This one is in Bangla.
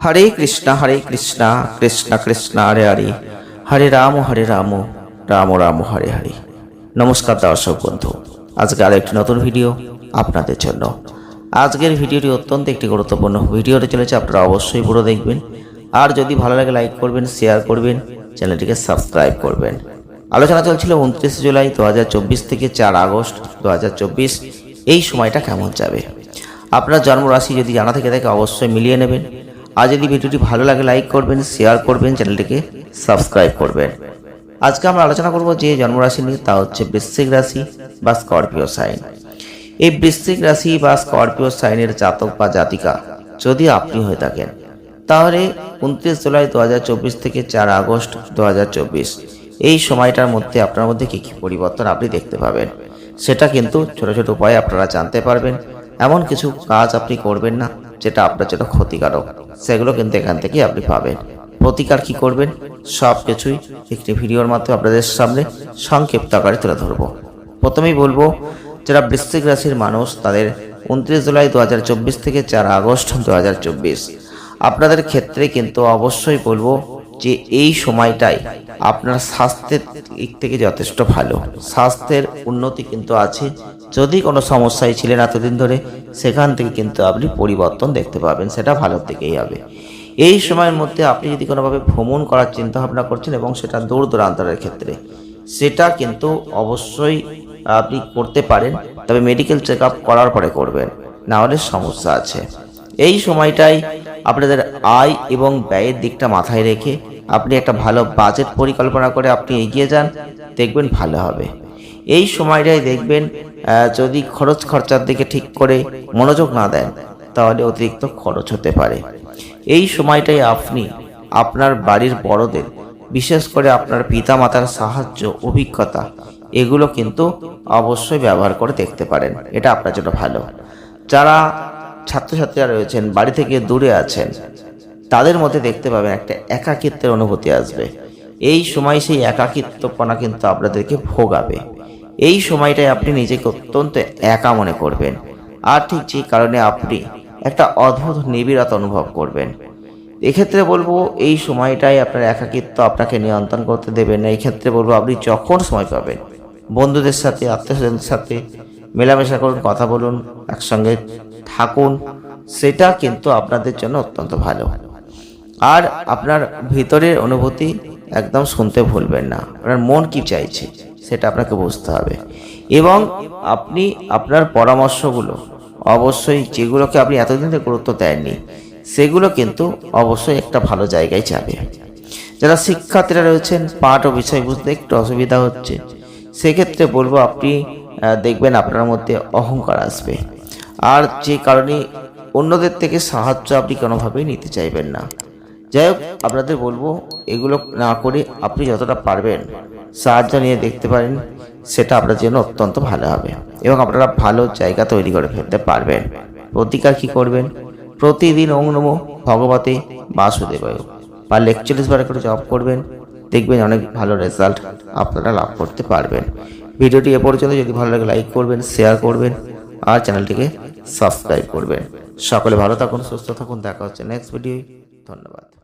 হরে কৃষ্ণ হরে কৃষ্ণ কৃষ্ণ কৃষ্ণ, হরে হরে। হরে রাম হরে রাম রাম রাম, হরে হরে। নমস্কার দর্শক বন্ধু, আজকে আর একটি নতুন ভিডিও আপনাদের জন্য। আজকের ভিডিওটি অত্যন্ত একটি গুরুত্বপূর্ণ ভিডিওতে চলেছে, আপনারা অবশ্যই পুরো দেখবেন। আর যদি ভালো লাগে, লাইক করবেন শেয়ার করবেন, চ্যানেলটিকে সাবস্ক্রাইব করবেন। আলোচনা চলছিল উনত্রিশে জুলাই দুহাজার চব্বিশ থেকে চার আগস্ট দু হাজার চব্বিশ। এই সময়টা কেমন যাবে? আপনার জন্মরাশি যদি জানা থেকে থাকে অবশ্যই মিলিয়ে নেবেন। আর যদি ভিডিওটি ভালো লাগে, লাইক করবেন, শেয়ার করবেন, চ্যানেলটিকে সাবস্ক্রাইব করবেন। আজকে আমরা আলোচনা করব যে জন্মরাশি নিয়ে, তা হচ্ছে বৃশ্চিক রাশি বা স্করপিও সাইন। এই বৃশ্চিক রাশি বা স্করপিও সাইনের জাতক বা জাতিকা যদি আপনি হয়ে থাকেন, তাহলে উনত্রিশ জুলাই দুহাজার চব্বিশ থেকে চার আগস্ট দুহাজার চব্বিশ। এই সময়টার মধ্যে আপনার মধ্যে কী কী পরিবর্তন আপনি দেখতে পাবেন? সেটা কিন্তু ছোট ছোট উপায়ে আপনারা জানতে পারবেন। এমন কিছু কাজ আপনি করবেন না, যেটা আপনার জন্য ক্ষতিকারক। সেগুলো কিন্তু এখান থেকে আপনি পাবেন। প্রতিকার কি করবেন? সব কিছুই একটি ভিডিওর মাধ্যমে আপনাদের সামনে সংক্ষিপ্ত আকারে তুলে ধরবো। প্রথমেই বলব, যারা বৃশ্চিক রাশির মানুষ, তাদের উনত্রিশ জুলাই দু হাজার চব্বিশ থেকে চার আগস্ট দু হাজার চব্বিশ। আপনাদের ক্ষেত্রে কিন্তু অবশ্যই বলব যে এই সময়টাই আপনার স্বাস্থ্যের দিক থেকে যথেষ্ট ভালো। স্বাস্থ্যের উন্নতি কিন্তু আছে। যদি কোনো সমস্যায় ছিলেন এতদিন ধরে, সেখান থেকে কিন্তু আপনি পরিবর্তন দেখতে পাবেন, সেটা ভালোর দিকেই হবে। এই সময়ের মধ্যে আপনি যদি কোনোভাবে ভ্রমণ করার চিন্তা ভাবনা করছেন এবং সেটা দূর দূরান্তরের ক্ষেত্রে, সেটা কিন্তু অবশ্যই আপনি করতে পারেন, তবে মেডিকেল চেক করার পরে করবেন না হলে সমস্যা আছে। এই সময়টাই আপনাদের আয় এবং ব্যয়ের দিকটা মাথায় রেখে আপনি একটা ভালো বাজেট পরিকল্পনা করে আপনি এগিয়ে যান, দেখবেন ভালো হবে। এই সময়টাই দেখবেন যদি খরচ খরচার দিকে ঠিক করে মনোযোগ না দেন, তাহলে অতিরিক্ত খরচ হতে পারে। এই সময়টাই আপনি আপনার বাড়ির বড়দের, বিশেষ করে আপনার পিতামাতার সাহায্য, অভিজ্ঞতা, এগুলো কিন্তু অবশ্যই ব্যবহার করে দেখতে পারেন। এটা আপনার জন্য ভালো। যারা ছাত্রছাত্রীরা রয়েছেন, বাড়ি থেকে দূরে আছেন তাদের মধ্যে দেখতে পাবেন একটা একাকিত্বের অনুভূতি আসবে। এই সময় সেই একাকিত্বপনা কিন্তু আপনাদেরকে ভোগাবে। এই সময়টায় আপনি নিজেকে অত্যন্ত একা মনে করবেন। আর ঠিক যে কারণে আপনি একটা অদ্ভুত নিবিড়তা অনুভব করবেন। এক্ষেত্রে বলব, এই সময়টাই আপনার একাকিত্ব আপনাকে নিয়ন্ত্রণ করতে দেবেন না। এই ক্ষেত্রে বলব, আপনি যখন সময় পাবেন, বন্ধুদের সাথে আত্মীয়স্বজনের সাথে মেলামেশা করুন, কথা বলুন, একসঙ্গে থাকুন, সেটা কিন্তু আপনাদের জন্য অত্যন্ত ভালো। আর আপনার ভিতরের অনুভূতি একদম শুনতে ভুলবেন না। আপনার মন কি চাইছে, সেটা আপনাকে বুঝতে হবে। এবং আপনি আপনার পরামর্শগুলো অবশ্যই, যেগুলোকে আপনি এতদিন ধরে গুরুত্ব দেননি, সেগুলো কিন্তু অবশ্যই একটা ভালো জায়গায় যাবে। যারা শিক্ষার্থীরা রয়েছেন, পাঠ ও বিষয় বুঝতে একটু অসুবিধা হচ্ছে, সেক্ষেত্রে বলব আপনি দেখবেন আপনার মধ্যে অহংকার আসবে। আর যে কারণে অন্যদের থেকে সাহায্য আপনি কোনোভাবেই নিতে চাইবেন না। যাই হোক, আপনাদের বলব, এগুলো না করে আপনি যতটা পারবেন সাহায্য নিয়ে দেখতে পারেন, সেটা আপনার জন্য অত্যন্ত ভালো হবে। এবং আপনারা ভালো জায়গা তৈরি করে ফেলতে পারবেন। প্রতিকার কি করবেন? প্রতিদিন ওং নমো ভগবতে বাসুদেবায়। পারলে একচল্লিশ বার করে জব করবেন, দেখবেন অনেক ভালো রেজাল্ট আপনারা লাভ করতে পারবেন। ভিডিওটি এ পর্যন্ত, যদি ভালো লাগে লাইক করবেন শেয়ার করবেন, আর চ্যানেলটিকে সাবস্ক্রাইব করবেন। সকলে ভালো থাকুন, সুস্থ থাকুন, দেখা হচ্ছে নেক্সট ভিডিও ধন্যবাদ।